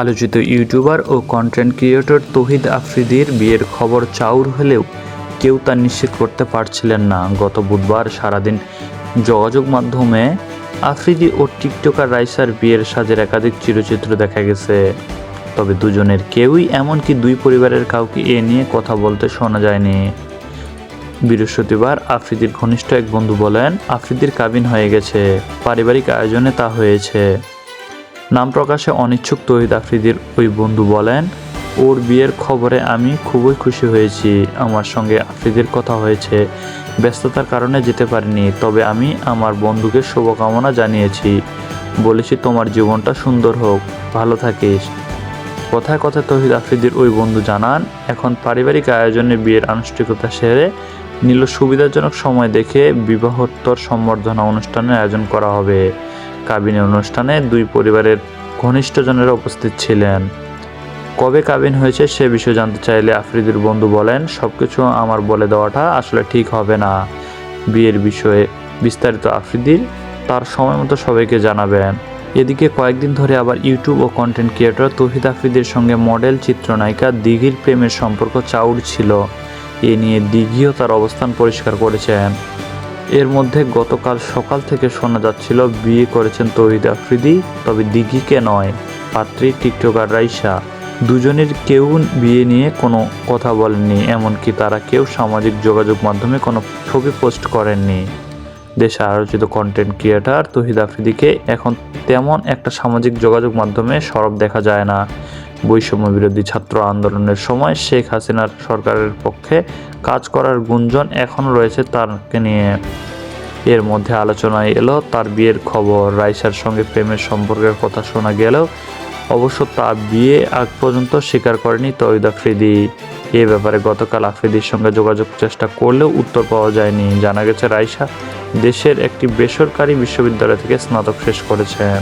আলোচিত ইউটিউবার ও content creator তহিদ আফ্রিদির বিয়ের খবর চাউর হলেও কেউ তা নিশ্চিত করতে পারছিলেন না। গত বুধবার সারাদিন যোগাযোগ মাধ্যমে আফ্রিদি ও টিকটকার রাইসার বিয়ের সাজের একাধিক চিরচিত্র দেখা গেছে। তবে দুজনের কেউই এমনকি দুই পরিবারের কাউকে এ নিয়ে কথা বলতে শোনা যায়নি। বৃহস্পতিবার আফ্রিদির ঘনিষ্ঠ এক বন্ধু বলেন, আফ্রিদির কাবিন হয়ে গেছে। পারিবারিক আয়োজনে তা হয়েছে। নাম প্রকাশে অনিচ্ছুক তহিদ আফ্রিদির ওই বন্ধু বলেন, ওর বিয়ের খবরে আমি খুবই খুশি হয়েছি। আমার সঙ্গে আফ্রিদির কথা হয়েছে। ব্যস্ততার কারণে যেতে পারিনি। তবে আমি আমার বন্ধুকে শুভকামনা জানিয়েছি। বলেছি, তোমার জীবনটা সুন্দর হোক। ভালো থাকিস। কথায় কথায় তহিদ আফ্রিদির ওই বন্ধু জানান, এখন পারিবারিক আয়োজনে বিয়ের আনুষ্ঠানিকতা সেরে নিল সুবিধাজনক সময় দেখে বিবাহোত্তর সম্বর্ধনা অনুষ্ঠানের আয়োজন করা হবে। কাবিনী অনুষ্ঠানে দুই পরিবারের ঘনিষ্ঠজনেরা উপস্থিত ছিলেন। কবে কাবিন হয়েছে সে বিষয়ে জানতে চাইলে আফ্রিদির বন্ধু বলেন সব কিছু আমার বলে দেওয়াটা আসলে ঠিক হবে না। বিয়ের বিষয়ে বিস্তারিত আফ্রিদির তার সময় মতো সবাইকে জানাবেন। এদিকে কয়েকদিন ধরে আবার ইউটিউব ও কন্টেন্ট ক্রিয়েটর তহিদ আফ্রিদির সঙ্গে মডেল চিত্রনায়িকা দিঘির প্রেমের সম্পর্ক চাউর ছিল। এ নিয়ে দিঘিও তার অবস্থান পরিষ্কার করেছেন। এর মধ্যে গতকাল সকাল থেকে শোনা যাচ্ছিল, বিয়ে করেছেন তহিদ আফ্রিদি, তবে দিঘিকে নয়, পাত্রী টিকটকার রাইসা। দুজনের কেউ বিয়ে নিয়ে কোনো কথা বলেননি, এমনকি তারা কেউ সামাজিক যোগাযোগ মাধ্যমে কোনো ছবি পোস্ট করেননি। দেশে আলোচিত কন্টেন্ট ক্রিয়েটার তহিদ আফ্রিদিকে এখন তেমন একটা সামাজিক যোগাযোগ মাধ্যমে সরব দেখা যায় না। বৈষম্য বিরোধী ছাত্র আন্দোলনের সময় শেখ হাসিনার সরকারের পক্ষে কাজ করার গুঞ্জন এখনও রয়েছে তারকে নিয়ে। এর মধ্যে আলোচনায় এলো, তার বিয়ের খবর। রাইসার সঙ্গে প্রেমের সম্পর্কের কথা শোনা গেলেও অবশ্য তা বিয়ে আগ পর্যন্ত স্বীকার করেনি তৈদ আফ্রিদি। এ ব্যাপারে গতকাল আফ্রিদির সঙ্গে যোগাযোগ চেষ্টা করলেও উত্তর পাওয়া যায়নি। জানা গেছে, রাইসা দেশের একটি বেসরকারি বিশ্ববিদ্যালয় থেকে স্নাতক শেষ করেছেন